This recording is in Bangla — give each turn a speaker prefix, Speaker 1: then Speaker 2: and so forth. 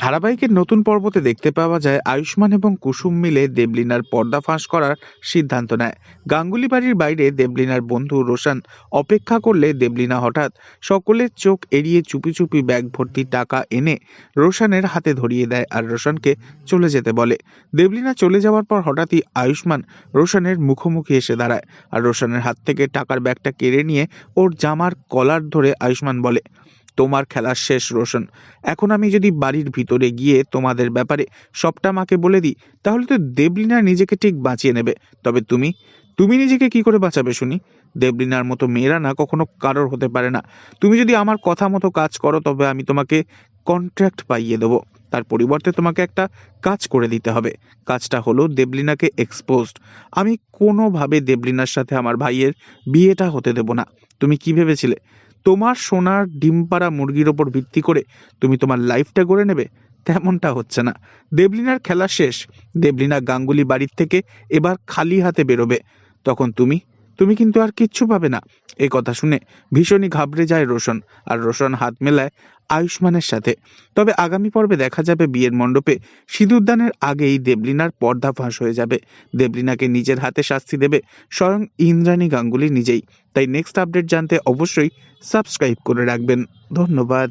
Speaker 1: ধারাবাহিকের নতুন পর্বতে দেখতে পাওয়া যায় আয়ুষ্মান এবং কুসুম মিলে দেবলিনার পর্দা ফাঁস করার সিদ্ধান্ত নেয়। গাঙ্গুলি বাড়ির বাইরে দেবলিনার বন্ধু রোশন অপেক্ষা করলে দেবলিনা হঠাৎ সকলের চোখ এড়িয়ে চুপি চুপি ব্যাগ ভর্তি টাকা এনে রোশনের হাতে ধরিয়ে দেয় আর রোশনকে চলে যেতে বলে। দেবলিনা চলে যাওয়ার পর হঠাৎই আয়ুষ্মান রোশনের মুখোমুখি এসে দাঁড়ায় আর রোশনের হাত থেকে টাকার ব্যাগটা কেড়ে নিয়ে ওর জামার কলার ধরে আয়ুষ্মান বলে তোমার খেলা শেষ, রোশন। এখন আমি যদি বাড়ির ভিতরে গিয়ে তোমাদের ব্যাপারে সবটা মাকে বলে দিই, তাহলে তো দেবলিনা নিজেকে ঠিক বাঁচিয়ে নেবে। তবে তুমি? তুমি নিজেকে কি করে বাঁচাবে শুনি? দেবলিনার মতো মেয়েরা না কখনো কারোর হতে পারে না। তুমি যদি আমার কথা মতো কাজ করো, তবে আমি তোমাকে কন্ট্রাক্ট পাইয়ে দেবো। তার পরিবর্তে তোমাকে একটা কাজ করে দিতে হবে। কাজটা হলো দেবলিনাকে এক্সপোজড আমি কোনোভাবে দেবলিনার সাথে আমার ভাইয়ের বিয়েটা হতে দেব না। তুমি কি ভেবেছিলে? তোমার সোনার ডিম পাড়া মুরগির ওপর ভিত্তি করে তুমি তোমার লাইফটা গড়ে নেবে, তেমনটা হচ্ছে না। দেবলিনার খেলা শেষ। দেবলিনা গাঙ্গুলি বাড়ির থেকে এবার খালি হাতে বেরোবে। তখন তুমি তুমি কিন্তু আর কিচ্ছু পাবে না। এই কথা শুনে ভীষণই ঘাবড়ে যায় রোশন, আর রোশন হাত মেলায় আয়ুষ্মানের সাথে। তবে আগামী পর্বে দেখা যাবে বিয়ের মণ্ডপে সিঁদুরদানের আগেই দেবলিনার পর্দা ফাঁস হয়ে যাবে। দেবলিনাকে নিজের হাতে শাস্তি দেবে স্বয়ং ইন্দ্রাণী গাঙ্গুলি নিজেই। তাই নেক্সট আপডেট জানতে অবশ্যই সাবস্ক্রাইব করে রাখবেন। ধন্যবাদ।